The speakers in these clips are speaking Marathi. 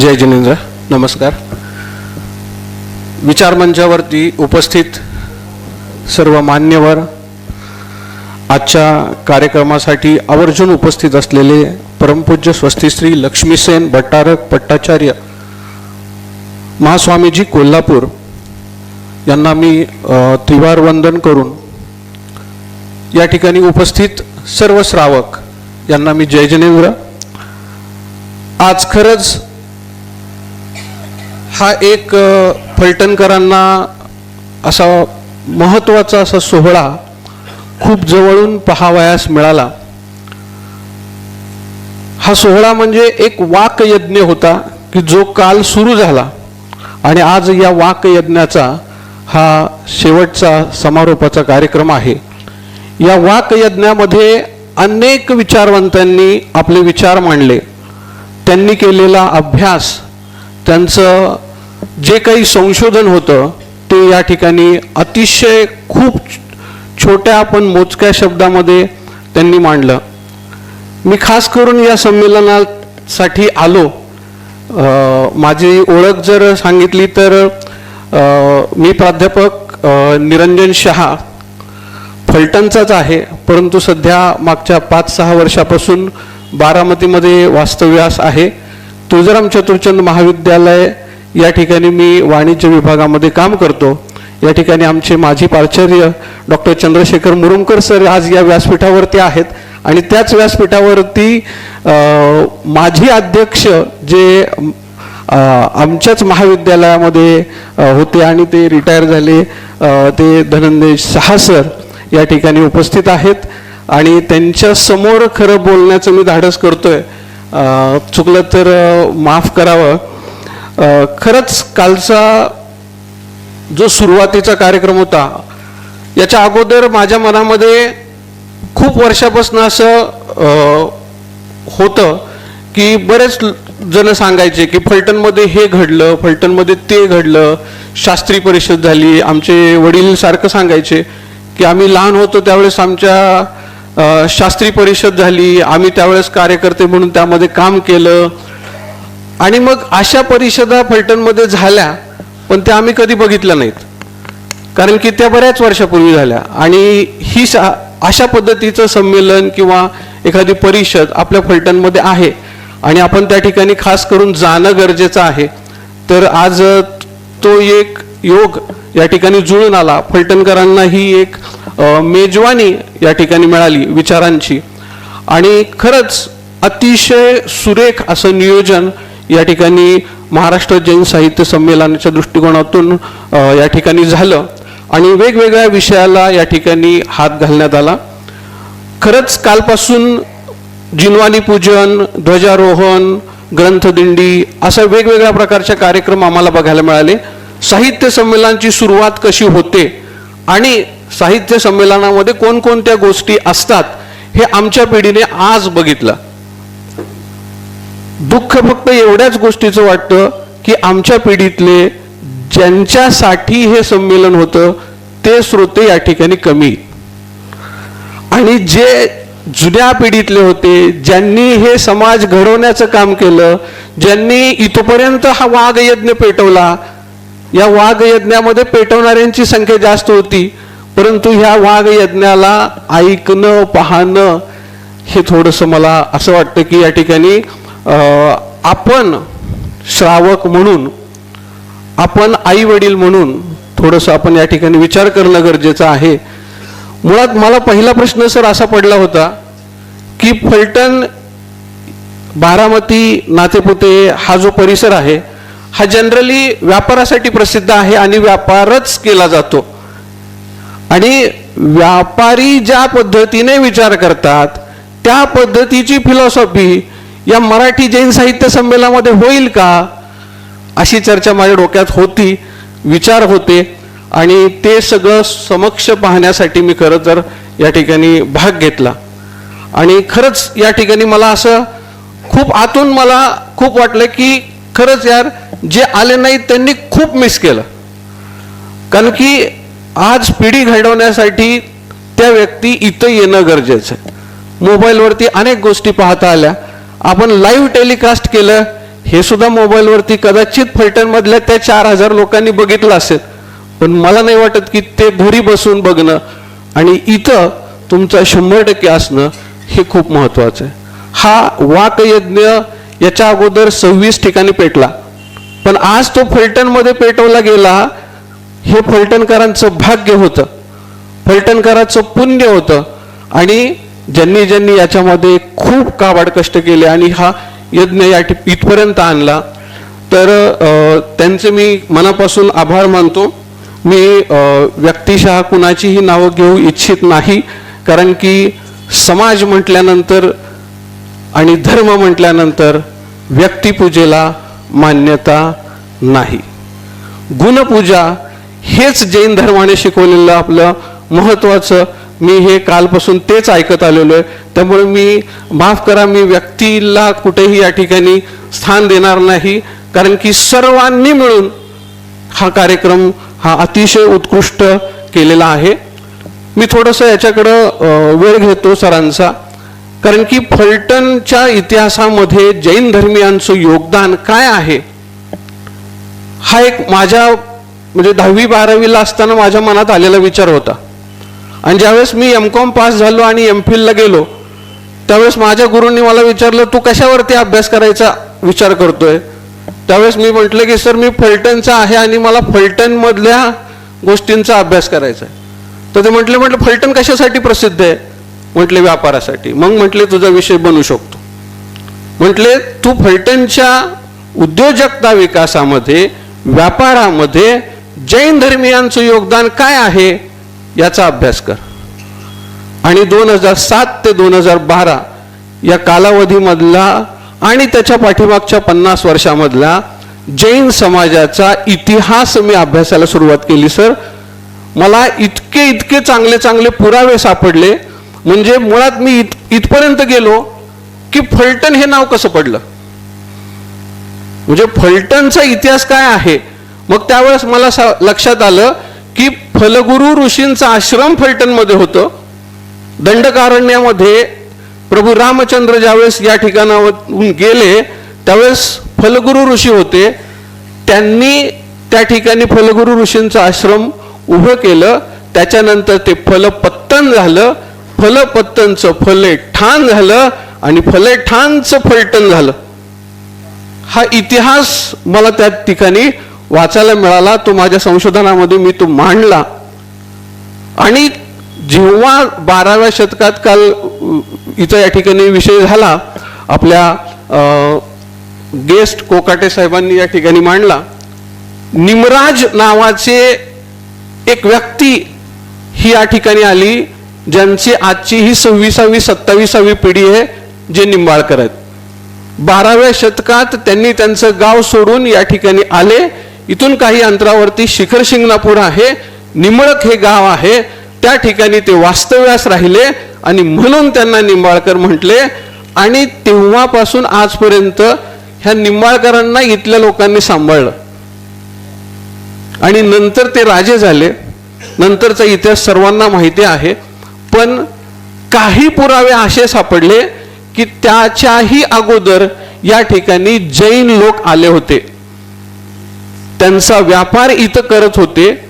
जय जिनेंद्र नमस्कार. विचारमंचावरती उपस्थित सर्व मान्यवर आजच्या कार्यक्रमासाठी आवर्जून उपस्थित असलेले परमपूज्य स्वस्तिश्री लक्ष्मीसेन भट्टारक भट्टाचार्य महास्वामीजी कोल्हापूर यांना मी त्रिवार वंदन करून या ठिकाणी उपस्थित सर्व श्रावक यांना मी जय जिनेंद्र. आज खरंच हा एक फलटणकरांना असा महत्त्वाचा असा सोहळा खूप जवळून पहावयास मिळाला. हा सोहळा म्हणजे एक वाकयज्ञ होता की जो काल सुरू झाला आणि आज या वाकयज्ञाचा हा शेवटचा समारोपाचा कार्यक्रम आहे. या वाकयज्ञामध्ये अनेक विचारवंतांनी आपले विचार मांडले. त्यांनी केलेला अभ्यास त्यांचं जे काही संशोधन होतं ते या ठिकाणी अतिशय खूप छोट्या पण मोजक्या शब्दामध्ये त्यांनी मांडलं. मी खास करून या संमेलनासाठी आलो. माझी ओळख जर सांगितली तर मी प्राध्यापक निरंजन शहा फलटणचाच आहे परंतु सध्या मागच्या पाच सहा वर्षापासून बारामतीमध्ये वास्तव्यास आहे. तुळजाराम चतुर्चंद महाविद्यालय या ठिकाणी मी वाणिज्य विभागामध्ये काम करतो. या ठिकाणी आमचे माजी प्राचार्य डॉक्टर चंद्रशेखर मुरुमकर सर आज या व्यासपीठावरती आहेत आणि त्याच व्यासपीठावरती माझी माजी अध्यक्ष जे आमच्याच महाविद्यालयामध्ये होते आणि ते रिटायर झाले ते धनंजय शहा सर या ठिकाणी उपस्थित आहेत. आणि त्यांच्यासमोर खरं बोलण्याचं मी धाडस करतोय. चुकलं तर माफ करावं. खरंच कालचा जो सुरुवातीचा कार्यक्रम होता याच्या अगोदर माझ्या मनामध्ये खूप वर्षापासून असं होतं की बरेच जण सांगायचे की फलटणमध्ये हे घडलं फलटणमध्ये ते घडलं शास्त्री परिषद झाली आमचे वडील सारखं सांगायचे की आम्ही लहान होतो त्यावेळेस आमच्या शास्त्री परिषद झाली आम्ही त्यावेळेस कार्यकर्ते म्हणून त्यामध्ये काम केलं आणि मग अशा परिषदा फलटणमध्ये झाल्या पण त्या आम्ही कधी बघितल्या नाहीत. कारण की त्या बऱ्याच वर्षापूर्वी झाल्या. आणि ही अशा पद्धतीचं संमेलन किंवा एखादी परिषद आपल्या फलटणमध्ये आहे. आणि आपण त्या ठिकाणी खास करून जाणं गरजेचं आहे. तर आज तो एक योग या ठिकाणी जुळून आला. फलटणकरांना ही एक मेजवानी या ठिकाणी मिळाली विचारांची. आणि खरंच अतिशय सुरेख असं नियोजन या ठिकाणी महाराष्ट्र जैन साहित्य संमेलनाच्या दृष्टिकोनातून या ठिकाणी झालं. आणि वेगवेगळ्या विषयाला या ठिकाणी हात घालण्यात आला. खरंच कालपासून जिनवानी पूजन ध्वजारोहण ग्रंथदिंडी अशा वेगवेगळ्या प्रकारच्या कार्यक्रम आम्हाला बघायला मिळाले. साहित्य संमेलनाची सुरुवात कशी होते आणि साहित्य संमेलनामध्ये कोणकोणत्या गोष्टी असतात हे आमच्या पिढीने आज बघितलं. दुःख फक्त एवढ्याच गोष्टीचं वाटतं की आमच्या पिढीतले ज्यांच्यासाठी हे संमेलन होतं ते श्रोते या ठिकाणी कमी. आणि जे जुन्या पिढीतले होते ज्यांनी हे समाज घडवण्याचं काम केलं ज्यांनी इथपर्यंत हा वाघयज्ञ पेटवला या वाघयज्ञामध्ये पेटवणाऱ्यांची संख्या जास्त होती परंतु ह्या वाघयज्ञाला ऐकणं पाहणं हे थोडंसं मला असं वाटतं की या ठिकाणी आपण श्रावक म्हणून आपण आई वडील म्हणून थोडंसं आपण या ठिकाणी विचार करणं गरजेचं आहे. मुळात मला पहिला प्रश्न सर असा पडला होता की फलटण बारामती नातेपुते हा जो परिसर आहे हा जनरली व्यापारासाठी प्रसिद्ध आहे आणि व्यापारच केला जातो. आणि व्यापारी ज्या पद्धतीने विचार करतात त्या पद्धतीची फिलॉसॉफी या मराठी जैन साहित्य संमेलनामध्ये होईल का? अशी चर्चा माझ्या डोक्यात होती विचार होते आणि ते सगळं समक्ष पाहण्यासाठी मी खरं तर या ठिकाणी भाग घेतला. आणि खरंच या ठिकाणी मला असं खूप आतून मला खूप वाटलं की खरंच यार जे आले नाहीत त्यांनी खूप मिस केलं. कारण की आज पिढी घडवण्यासाठी त्या व्यक्ती इथं येणं गरजेचं आहे. मोबाईलवरती अनेक गोष्टी पाहता आल्या. आपण लाईव्ह टेलिकास्ट केलं हे सुद्धा मोबाईलवरती कदाचित फलटणमधल्या त्या चार हजार लोकांनी बघितलं असेल. पण मला नाही वाटत की ते घरी बसून बघणं आणि इथं तुमचं शंभर टक्के असणं हे खूप महत्वाचं आहे. हा वाकयज्ञ याच्या अगोदर सव्वीस ठिकाणी पेटला. पण आज तो फलटणमध्ये पेटवला गेला हे फलटणकरांचं भाग्य होतं. फलटणकरांचं पुण्य होतं. आणि ज्यांनी ज्यांनी याच्यामध्ये खूप काबाड कष्ट केले आणि हा यज्ञ या इथपर्यंत आणला तर त्यांचे मी मनापासून आभार मानतो. मी व्यक्तिशः कुणाचीही नावं घेऊ इच्छित नाही कारण की समाज म्हटल्यानंतर आणि धर्म म्हटल्यानंतर व्यक्तिपूजेला मान्यता नाही. गुणपूजा हेच जैन धर्माने शिकवलेलं आपलं महत्वाचं मी हे कालपासून तेच ऐकत आलेलो आहे. त्यामुळे मी माफ करा मी व्यक्तीला कुठेही या ठिकाणी स्थान देणार नाही. कारण की सर्वांनी मिळून हा कार्यक्रम हा अतिशय उत्कृष्ट केलेला आहे. मी थोडंसं याच्याकडं वेळ घेतो सरांचा. कारण की फलटणच्या इतिहासामध्ये जैन धर्मियांचं योगदान काय आहे? हा एक माझ्या म्हणजे दहावी बारावीला असताना माझ्या मनात आलेला विचार होता. आणि ज्यावेळेस मी एम कॉम पास झालो आणि एम फिलला गेलो त्यावेळेस माझ्या गुरूंनी मला विचारलं तू कशावरती अभ्यास करायचा विचार करतोय? त्यावेळेस मी म्हटलं की सर मी फलटणचा आहे आणि मला फलटणमधल्या गोष्टींचा अभ्यास करायचा आहे. तर ते म्हटले म्हटलं फलटण कशासाठी प्रसिद्ध आहे? म्हटले व्यापारासाठी. मग म्हटले तुझा विषय बनू शकतो. म्हटले तू फलटणच्या उद्योजकता विकासामध्ये व्यापारामध्ये जैन धर्मियांचं योगदान काय आहे? याचा अभ्यास कर. आणि दोन हजार सात ते दोन हजार बारा या कालावधीमधला आणि त्याच्या पाठीमागच्या पन्नास वर्षामधला जैन समाजाचा इतिहास मी अभ्यासाला सुरुवात केली सर. मला इतके इतके चांगले चांगले पुरावे सापडले. म्हणजे मुळात मी इत इथपर्यंत गेलो की फलटण हे नाव कसं पडलं? म्हणजे फलटणचा इतिहास काय आहे? मग त्यावेळेस मला सा- लक्षात आलं की फलगुरु ऋषींचा आश्रम फलटणमध्ये होतं. दंडकारण्यामध्ये प्रभू रामचंद्र ज्यावेळेस या ठिकाणावरून गेले त्यावेळेस फलगुरु ऋषी होते. त्यांनी त्या ठिकाणी फलगुरु ऋषींचं आश्रम उभं केलं. त्याच्यानंतर ते फलपत्तन झालं. फलपत्तनचं फले ठाण झालं आणि फले ठाणचं फलटण झालं. हा इतिहास मला त्या ठिकाणी वाचायला मिळाला तो माझ्या संशोधनामध्ये मी तो मांडला. आणि जेव्हा बाराव्या शतकात काल इथं या ठिकाणी विषय झाला आपल्या गेस्ट कोकाटे साहेबांनी या ठिकाणी मांडला निमराज नावाचे एक व्यक्ती ही या ठिकाणी आली ज्यांची आजची ही सव्वीसावी सत्तावीसावी पिढी आहे जे निंबाळकर आहेत. बाराव्या शतकात त्यांनी त्यांचं गाव सोडून या ठिकाणी आले इथून काही अंतरावरती शिखर शिंगणापूर आहे निमळक हे गाव आहे. त्या ठिकाणी ते वास्तव्यास राहिले आणि म्हणून त्यांना निंबाळकर म्हटले. आणि तेव्हापासून आजपर्यंत ह्या निंबाळकरांना इथल्या लोकांनी सांभाळलं. आणि नंतर ते राजे झाले. नंतरचा इतिहास सर्वांना माहिती आहे. पण काही पुरावे असे सापडले की त्याच्याही अगोदर या ठिकाणी जैन लोक आले होते. त्यांचा व्यापार इथं करत होते.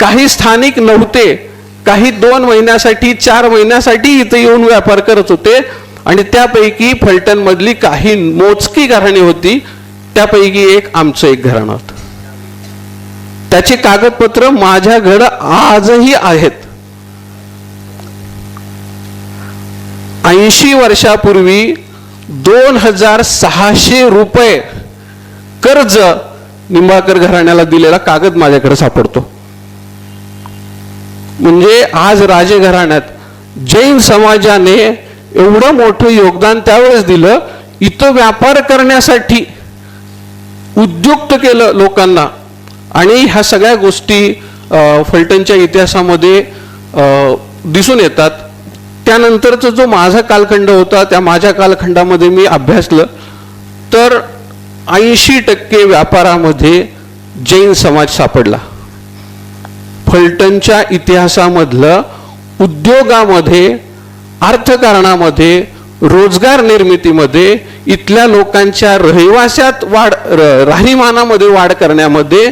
काही स्थानिक नव्हते. काही दोन महिन्यासाठी चार महिन्यासाठी इथं येऊन व्यापार करत होते. आणि त्यापैकी फलटणमधली काही मोजकी घराणी होती. त्यापैकी एक आमचं एक घराणं होतं. त्याचे कागदपत्र माझ्याकडं आजही आहेत. ऐंशी वर्षापूर्वी दोन हजार सहाशे रुपये कर्ज निंबाळकर घराण्याला दिलेला कागद माझ्याकडे सापडतो. म्हणजे आज राजे घराण्यात जैन समाजाने एवढं मोठं योगदान त्यावेळेस दिलं इथं व्यापार करण्यासाठी उद्युक्त केलं लोकांना. आणि ह्या सगळ्या गोष्टी फलटणच्या इतिहासामध्ये दिसून येतात. त्यानंतरचा जो माझा कालखंड होता त्या माझ्या कालखंडामध्ये मी अभ्यासलं. तर ऐंशी टक्के व्यापारामध्ये जैन समाज सापडला. फलटणच्या इतिहासामधलं उद्योगामध्ये अर्थकारणामध्ये रोजगार निर्मितीमध्ये इथल्या लोकांच्या रहिवाशात वाढ राहणीमानामध्ये वाढ करण्यामध्ये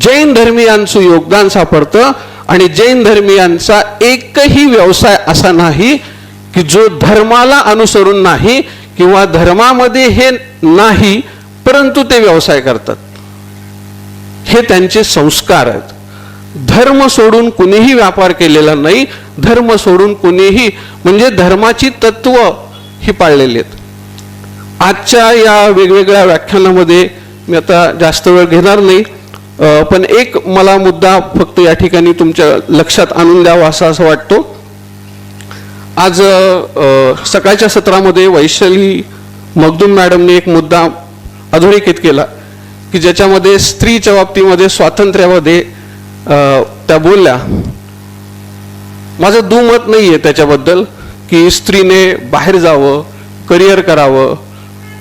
जैन धर्मियांचं योगदान सापडतं आणि जैन धर्मियांचा एकही व्यवसाय असा नाही की जो धर्माला अनुसरून नाही किंवा धर्मामध्ये हे नाही परंतु ते व्यवसाय करतात. हे त्यांचे संस्कार आहेत. धर्म सोडून कुणीही व्यापार केलेला नाही धर्म सोडून कुणीही म्हणजे धर्माची तत्व ही पाळलेली आहेत. आजच्या या वेगवेगळ्या व्याख्यानामध्ये मी आता जास्त वेळ घेणार नाही पण एक मला मुद्दा फक्त या ठिकाणी तुमच्या लक्षात आणून द्यावा असा असं वाटतो. आज सकाळच्या सत्रामध्ये वैशाली मगदूम मॅडमने एक मुद्दा अधोरेखित केला की ज्याच्यामध्ये स्त्रीच्या बाबतीमध्ये स्वातंत्र्यामध्ये त्या बोलल्या माझं दुमत नाही आहे त्याच्याबद्दल की स्त्रीने बाहेर जावं करिअर करावं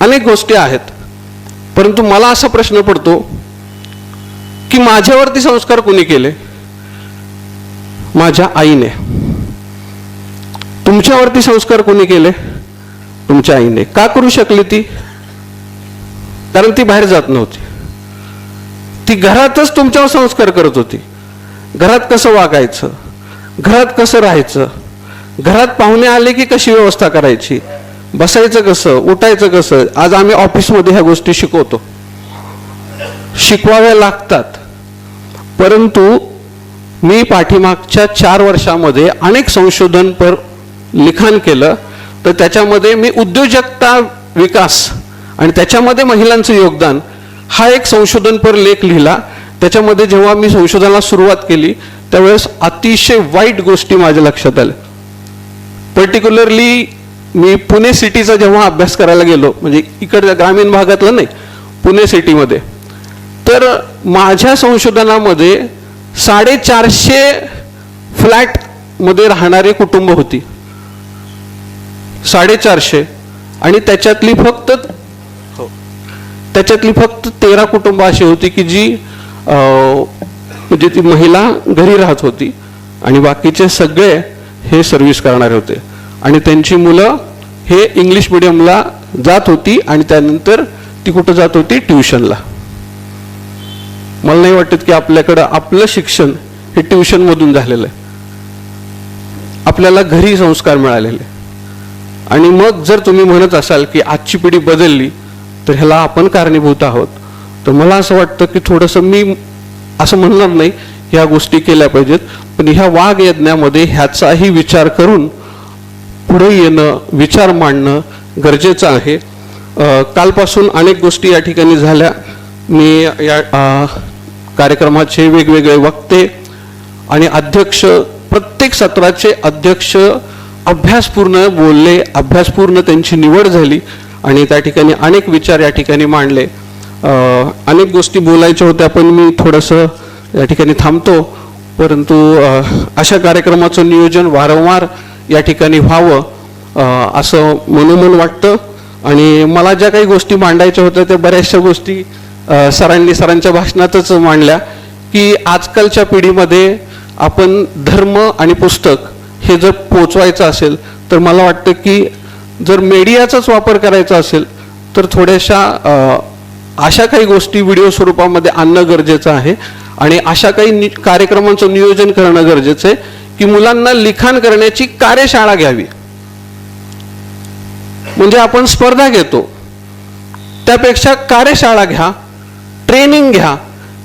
अनेक गोष्टी आहेत. परंतु मला असा प्रश्न पडतो की माझ्यावरती संस्कार कोणी केले? माझ्या आईने. तुमच्यावरती संस्कार कोणी केले? तुमच्या आईने. का करू शकली ती? कारण ती बाहेर जात नव्हती. ती घरातच तुमच्यावर संस्कार करत होती. घरात कसं वागायचं? घरात कसं राहायचं? घरात पाहुणे आले की कशी व्यवस्था करायची? बसायचं कसं? उठायचं कसं? आज आम्ही ऑफिसमध्ये ह्या गोष्टी शिकवतो. शिकवाव्या लागतात. परंतु मी पाठीमागच्या चार वर्षामध्ये अनेक संशोधनपर लिखाण केलं तर त्याच्यामध्ये मी उद्योजकता विकास आणि त्याच्यामध्ये महिलांचं योगदान हा एक संशोधनपर लेख लिहिला. त्याच्यामध्ये जेव्हा मी संशोधनाला सुरुवात केली त्यावेळेस अतिशय वाईट गोष्टी माझ्या लक्षात आल्या. पर्टिक्युलरली मी पुणे सिटीचा जेव्हा अभ्यास करायला गेलो म्हणजे इकडच्या ग्रामीण भागातला नाही पुणे सिटीमध्ये तर माझ्या संशोधनामध्ये साडेचारशे फ्लॅटमध्ये राहणारे कुटुंब होती. साडेचारशे. आणि त्याच्यातली फक्त त्याच्यातली फक्त तेरा कुटुंब अशी होती की जी म्हणजे ती महिला घरी राहत होती आणि बाकीचे सगळे हे सर्व्हिस करणारे होते. आणि त्यांची मुलं हे इंग्लिश मिडियमला जात होती आणि त्यानंतर ती कुठं जात होती? ट्युशनला मला नाही वाटत की आपल्याकडं आपलं शिक्षण हे ट्युशनमधून झालेलं आहे. आपल्याला घरी संस्कार मिळालेले. आणि मग जर तुम्ही म्हणत असाल की आजची पिढी बदलली तर ह्याला आपण कारणीभूत आहोत. तर मला असं वाटतं की थोडंसं मी असं म्हणणार नाही ह्या गोष्टी केल्या पाहिजेत. पण ह्या वाघ यज्ञामध्ये ह्याचाही विचार करून पुढे येणं विचार मांडणं गरजेचं आहे. कालपासून अनेक गोष्टी या ठिकाणी झाल्या. मी या कार्यक्रमाचे वेगवेगळे वक्ते आणि अध्यक्ष प्रत्येक सत्राचे अध्यक्ष अभ्यासपूर्ण बोलले अभ्यासपूर्ण त्यांची निवड झाली. आणि त्या ठिकाणी अनेक विचार या ठिकाणी मांडले. अनेक गोष्टी बोलायच्या होत्या पण मी थोडंसं या ठिकाणी थांबतो. परंतु अशा कार्यक्रमाचं नियोजन वारंवार या ठिकाणी व्हावं असं मनोमन वाटतं. आणि मला ज्या काही गोष्टी मांडायच्या होत्या त्या बऱ्याचशा गोष्टी सरांनी सरांच्या भाषणातच मांडल्या की आजकालच्या पिढीमध्ये आपण धर्म आणि पुस्तक हे जर पोचवायचं असेल तर मला वाटतं की जर मीडियाचाच वापर करायचा असेल तर थोड्याशा अशा काही गोष्टी व्हिडिओ स्वरूपामध्ये आणणं गरजेचं आहे. आणि अशा काही कार्यक्रमांचं नियोजन करणं गरजेचं आहे की मुलांना लिखाण करण्याची कार्यशाळा घ्यावी. म्हणजे आपण स्पर्धा घेतो. त्यापेक्षा कार्यशाळा घ्या ट्रेनिंग घ्या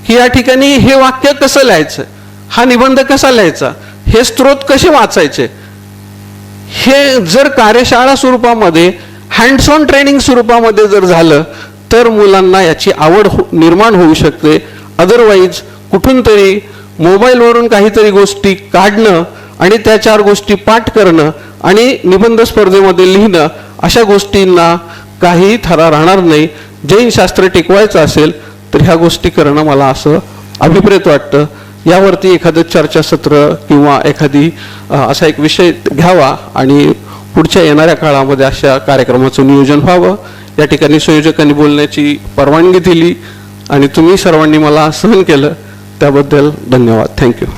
की या ठिकाणी हे वाक्य कसं लिहायचं हा निबंध कसा लिहायचा हे स्त्रोत कसे वाचायचे हे जर कार्यशाळा स्वरूपामध्ये हँड्स ऑन ट्रेनिंग स्वरूपामध्ये जर झालं तर मुलांना याची आवड हो निर्माण होऊ शकते. अदरवाईज कुठून तरी मोबाईलवरून काहीतरी गोष्टी काढणं आणि त्या चार गोष्टी पाठ करणं आणि निबंध स्पर्धेमध्ये लिहिणं अशा गोष्टींना काही थरा राहणार नाही. जैन शास्त्र टिकवायचं असेल तर ह्या गोष्टी करणं मला असं अभिप्रेत वाटतं. यावरती एखादं चर्चासत्र किंवा एखादी असा एक विषय घ्यावा आणि पुढच्या येणाऱ्या काळामध्ये अशा कार्यक्रमाचं नियोजन व्हावं. या ठिकाणी संयोजकांनी बोलण्याची परवानगी दिली आणि तुम्ही सर्वांनी मला सहन केलं. त्याबद्दल धन्यवाद. थँक्यू